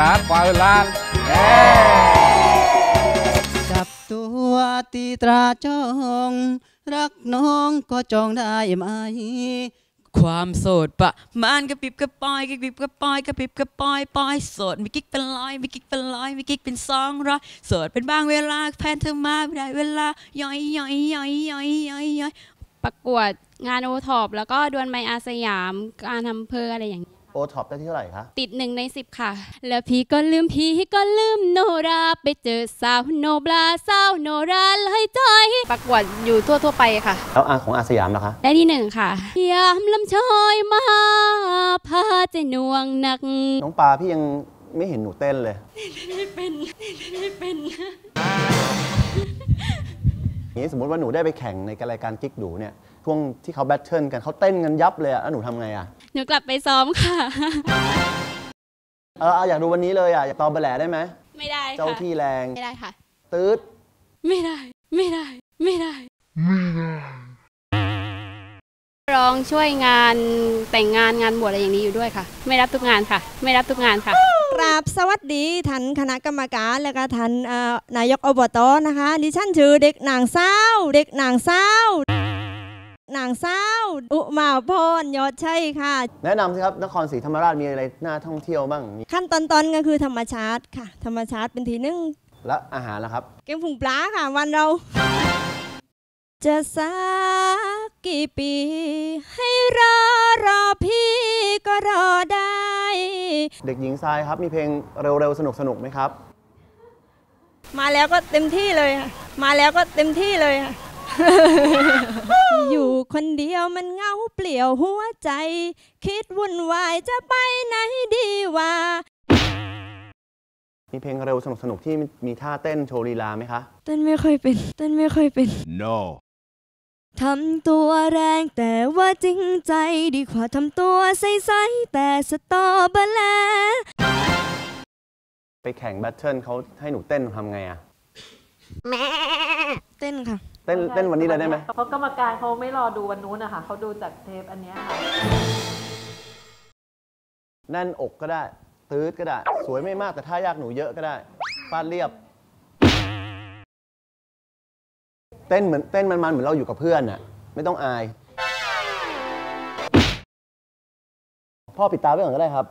ร้าเอิ้นล้านจับตัวตีตราจ้อง รักน้องก็จองได้ไหม ความโสดปะมันกระปิบกระปอยกระปิบกระปอยกระปิบกระปอยปอยโสดมีกิ๊กเป็นร้อยมีกิ๊กเป็นร้อยมีกิ๊กเป็นสองร้อยโสดเป็นบางเวลาแฟนเธอมาไม่ได้เวลาย่อยย่อยย่อยย่อยย่อยย่อยประกวดงานโอท็อปแล้วก็ดวลไมอาสยามการทำเพออะไรอย่างนี้ โอท็อปได้ที่เท่าไหร่คะติดหนึ่งในสิบค่ะ แล้วพี่ก็ลืมพี่ก็ลืมโนราไปเจอสาวโนบลาสาวโนราเลยจอย ประกวดอยู่ทั่วทั่วๆไปค่ะ แล้วอาของอาสยามล่ะคะได้ที่หนึ่งค่ะยามลำชอยมาพาใจหน่วงหนัก น้องปลาพี่ยังไม่เห็นหนูเต้นเลยเป็นเป็นอย่างนี้สมมติว่าหนูได้ไปแข่งในรายการกิ๊กดูเนี่ยช่วงที่เขาแบทเทิลกันเขาเต้นกันยับเลยอะแล้วหนูทำไงอะ หนูกลับไปซ้อมค่ะ เออเอาอยากดูวันนี้เลยอะอยากตอบไปแหลได้ไหมไม่ได้เจ้าค่ะที่แรงไม่ได้ค่ะ ตืดไม่ได้ ไม่ได้ ไม่ได้ ร้องช่วยงานแต่งงานงานบวชอะไรอย่างนี้อยู่ด้วยค่ะ ไม่รับทุกงานค่ะ ไม่รับทุกงานค่ะ กราบสวัสดีท่านคณะกรรมการและก็ท่านเอ่อนายกอบตนะคะ ดิฉันชื่อเด็กนางสาวเด็กนางสาว นางสาวอุมาพรยอดชัยค่ะ แนะนำสิครับนครศรีธรรมราชมีอะไรน่าท่องเที่ยวบ้างมีขั้นตอนตอนๆก็คือธรรมชาติค่ะ ธรรมชาติเป็นทีหนึ่งและอาหารล่ะครับ เก่งผุงปลาค่ะวันเรา จะสักกี่ปี ให้รอรอพี่ก็รอได้ เด็กหญิงทรายครับมีเพลงเร็วๆ สนุกๆไหมครับ มาแล้วก็เต็มที่เลยค่ะมาแล้วก็เต็มที่เลยค่ะ อยู่คนเดียวมันเหงาเปลี่ยวหัวใจ คิดวุ่นวายจะไปไหนดีวะมีเพลงเร็วสนุกๆที่มีท่าเต้นโชว์ลีลาไหมคะ เต้นไม่ค่อยเป็น เต้นไม่ค่อยเป็น no ทำตัวแรงแต่ว่าจริงใจดีกว่าทำตัวใสๆแต่สตอเบอร์แลไปแข่งแบทเทิลเขาให้หนูเต้นทำไงอะ เต้นค่ะ เต้นเต้นวันนี้เลยได้ไหมเพราะกรรมการเขาไม่รอดูวันนู้นนะคะเขาดูจากเทปอันเนี้ยค่ะแน่นอกก็ได้ตืดก็ได้ สวยไม่มากแต่ท่ายากหนูเยอะก็ได้ฟาดเรียบ เต้นเหมือนเต้นมันๆเหมือนเราอยู่กับเพื่อนอะไม่ต้องอาย พ่อปิดตาไว้ก่อนก็ได้ครับ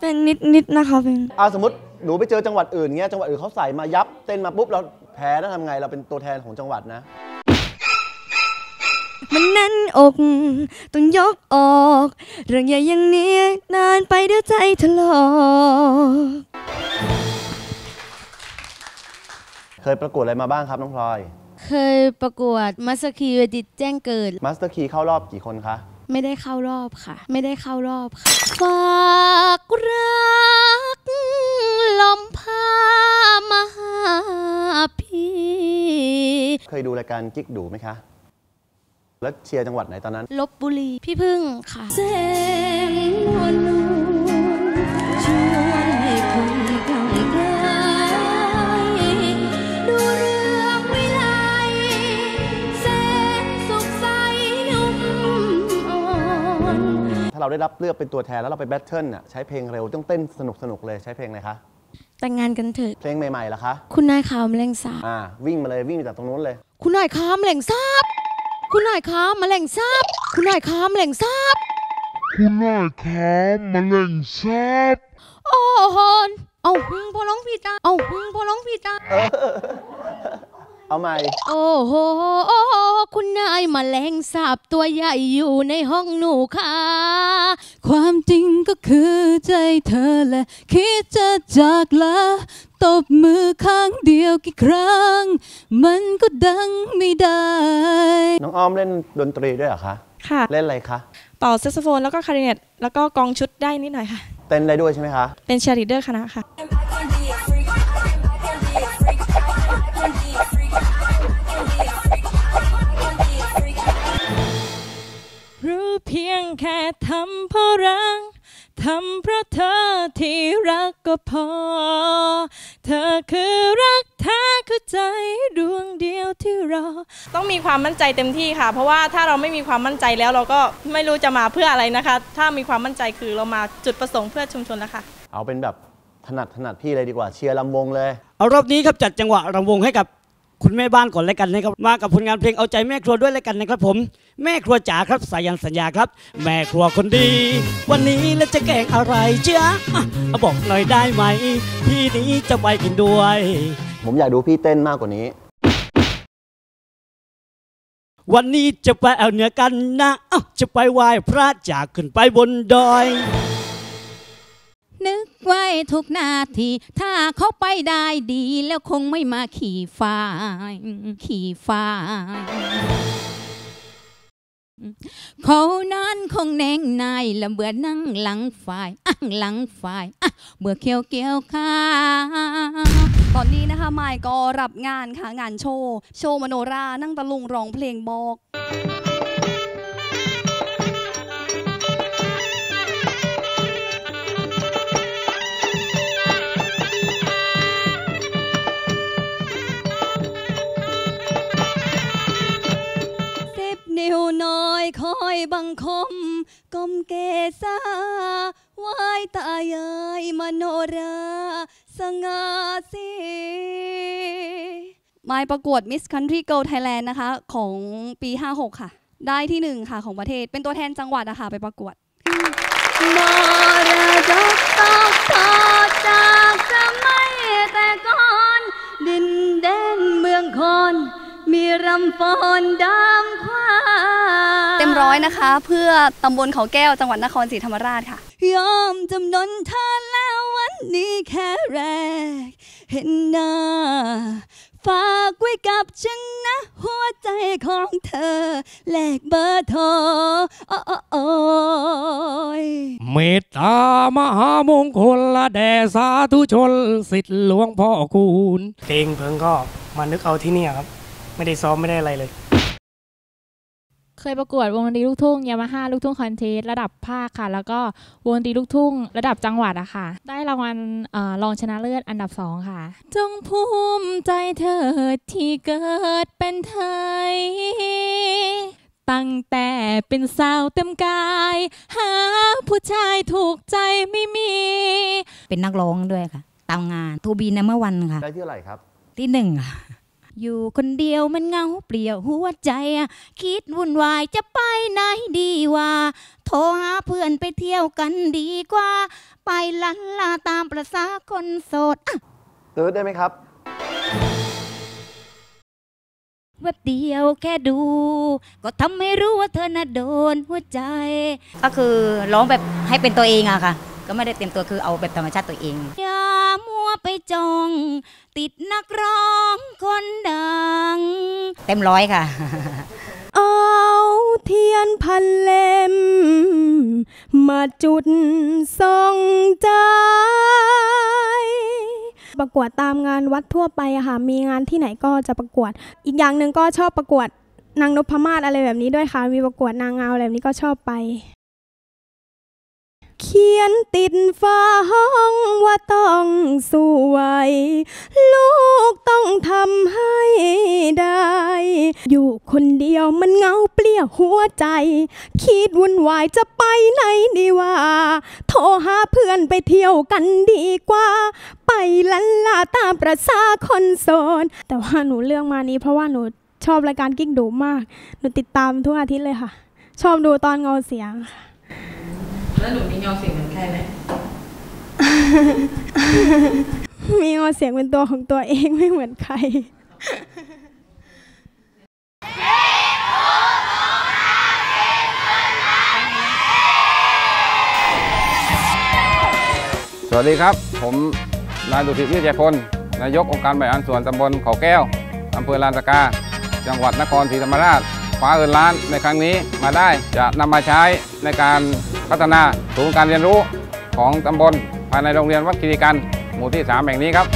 เป็นนิดนิดๆนะคะเป็น อาสมมติหนูไปเจอจังหวัดอื่นเงี้ยจังหวัดอื่นเขาใส่มายับ เต้นมาปุ๊บเรา แพ้แล้วทำไงเราเป็นตัวแทนของจังหวัดนะ มันแน่นอกต้องยกออก เรื่องใหญ่อย่างนี้นานไปเดี๋ยวใจถลอกเคยประกวดอะไรมาบ้างครับน้องพลอย เคยประกวดมาสคีเวดิตแจ้งเกิด มาสเตอร์คีเข้ารอบกี่คนคะ ไม่ได้เข้ารอบค่ะ ไม่ได้เข้ารอบค่ะ ฝากรักลมพามาหาพี่ เคยดูรายการกิ๊กดูไหมคะ แล้วเชียร์จังหวัดไหนตอนนั้น ลบบุรี พี่พึ่งค่ะเสียงนวลนวลชวนให้คนกังไกลดูเรื่องวิไลแสนสุขใสนุ่มอ่อนถ้าเราได้รับเลือกเป็นตัวแทนแล้วเราไปแบทเทิลน่ะใช้เพลงเร็วต้องเต้นสนุกสนุกๆเลยใช้เพลงอะไรคะ แต่งงานกันเถอะเพลงใหม่ๆล่ะคะ คุณนายขาวแมลงสาบอ่าวิ่งมาเลยวิ่งมาจากตรงนู้นเลย คุณนายขาวแมลงสาบคุณนายขาวแมลงสาบคุณนายขาวแมลงสาบคุณนายครับมะเร็งทราบโอ้โหนเอาหึงพอร้องผิดอะเอาหึงพอร้องผิดอะเอาใหม่ โอ้โห คุณนายมาแมลงสาบตัวใหญ่อยู่ในห้องหนูค่ะ ความจริงก็คือใจเธอแหละคิดจะจากลาตบมือข้างเดียวกี่ครั้ง มันก็ดังไม่ได้ น้องอ้อมเล่นดนตรีด้วยเหรอคะ ค่ะ เล่นอะไรคะต่อแซกโซโฟนแล้วก็คลาริเนตแล้วก็กองชุดได้นิดหน่อยค่ะ เต้นได้ด้วยใช่ไหมคะ เป็นเชียร์ลีดเดอร์คณะค่ะ พียงแค่ทำเพราะรักทำเพราะเธอที่รักก็พอ เธอคือรักแท้คือใจดวงเดียวที่รอ ต้องมีความมั่นใจเต็มที่ค่ะ เพราะว่าถ้าเราไม่มีความมั่นใจแล้วเราก็ไม่รู้จะมาเพื่ออะไรนะคะ ถ้ามีความมั่นใจคือเรามาจุดประสงค์เพื่อชุมชนแล้วค่ะ เอาเป็นแบบถนัดถนัดพี่เลยดีกว่าเชียร์ลำวงเลย เอารอบนี้ครับจัดจังหวะรำวงให้กับ คุณแม่บ้านก่อนแล้วกันนะครับมากับผลงานเพลงเอาใจแม่ครัวด้วยแล้วกันนะครับผม แม่ครัวจ๋าครับสายันสัญญาครับ แม่ครัวคนดี วันนี้แล้วจะแกงอะไรเจ้าอะเอาบอกหน่อยได้ไหม พี่นี้จะไปกินด้วย ผมอยากดูพี่เต้นมากกว่านี้ วันนี้จะไปเอาเนื้อกันนะเอ้าจะไปไหว้พระจากขึ้นไปบนดอยนึก ไว้ทุกนาที ถ้าเขาไปได้ดี แล้วคงไม่มาขี่ฟ้าขี่ฟ้าเขานั้นคงแนงนายละเบื่อนั่งหลังฝ่ายอะหลังฝ่ายอะเบื่อเขียวเกี่ยวข้าตอนนี้นะคะมายก็รับงานค่ะงานโชว์ โชว์มโนรานั่งตะลุงร้องเพลงบอก นิ้วน้อยคอยบังคมก้มเกษาไหว้ตายายมโนราสง่าสีมาประกวด Miss Country Girl Thailand นะคะ ของปี 56 ค่ะ ได้ที่หนึ่งค่ะของประเทศเป็นตัวแทนจังหวัดอะค่ะไปประกวดมรดกตกทอดจากสมัยแต่ก่อน ดินแดนเมืองคอน มีรำฟ้อนดำควา ร้อยนะคะ เพื่อตำบลเขาแก้วจังหวัดนครศรีธรรมราชค่ะ ยอมจำนนทานแล้ววันนี้แค่แรก เห็นหน้าฝากไว้กับฉันนะ หัวใจของเธอ แลกเบอร์โทรโอ้โอ้ยเมตตามหามงคลละแด่สาธุชนสิทธิ์หลวงพ่อคูณเพลงเพิ่งก็มานึกเอาที่เนี่ยครับ ไม่ได้ซ้อมไม่ได้อะไรเลยเค ยประกวดวงดนตรีลูกทุ่งยามาฮ่าลูกทุ่งคอนเทสระดับภาคค่ะ แล้วก็วงดนตรีลูกทุ่งระดับจังหวัดอะค่ะ ได้รางวัลเอ่อรองชนะเลิศอันดับสองค่ะ จงภูมิใจเถิดที่เกิดเป็นไทย ตั้งแต่เป็นสาวเต็มกาย หาผู้ชายถูกใจไม่มี เป็นนักร้องด้วยค่ะ ตามงานทูบีนัมเมื่อวันค่ะ ได้ที่อะไหรครับ ที่หนึ่งค่ะ อยู่คนเดียวมันเหงาเปลี่ยวหัวใจอะคิดวุ่นวายจะไปไหนดีวะโทรหาเพื่อนไปเที่ยวกันดีกว่า ไปลันลาตามประษาคนโสดอะตืดได้ไหมครับว่าเดียวแค่ดู ก็ทำให้รู้ว่าเธอน่ะโดนหัวใจ ก็คือร้องแบบให้เป็นตัวเองอะค่ะ ก็ไม่ได้เต็มตัวคือเอาแบบธรรมชาติตัวเองอย่ามัวไปจองติดนักร้องคนดัง เต็มร้อยค่ะ เอาเทียนพันเล่ม มาจุดส่องใจประกวดตามงานวัดทั่วไปอะค่ะ มีงานที่ไหนก็จะประกวด อีกอย่างหนึ่งก็ชอบประกวดนางนพมาศอะไรแบบนี้ด้วยค่ะ มีประกวดนางงามอะไรแบบนี้ก็ชอบไปเขียนติดฟ้าห้องว่าต้องสวย ลูกต้องทำให้ได้ อยู่คนเดียวมันเหงาเปลี่ยวหัวใจ คิดวุ่นวายจะไปไหนดีว่า โทรหาเพื่อนไปเที่ยวกันดีกว่า ไปลันลาตามประษาคนโสดแต่ว่าหนูเลือกมานี้เพราะว่าหนูชอบรายการกิ๊กดูมาก หนูติดตามทุกอาทิตย์เลยค่ะ ชอบดูตอนเงาเสียงค่ะ แล้วหนูมีเงาเสียงเหมือนใครไหมมีเงาเสียงเป็นตัวของตัวเองไม่เหมือนใครสวัสดีครับ ผมนายดุสิตวิจัยพลนายกองค์การบริหารส่วนตำบลเขาแก้วอำเภอลานสกา จังหวัดนครศรีธรรมราชฟ้าเอินล้านในครั้งนี้มาได้จะนำมาใช้ในการ พัฒนาศูนย์การเรียนรู้ของตำบลภายในโรงเรียนวัดคิริกันหมู่ที่ 3 แห่งนี้ครับ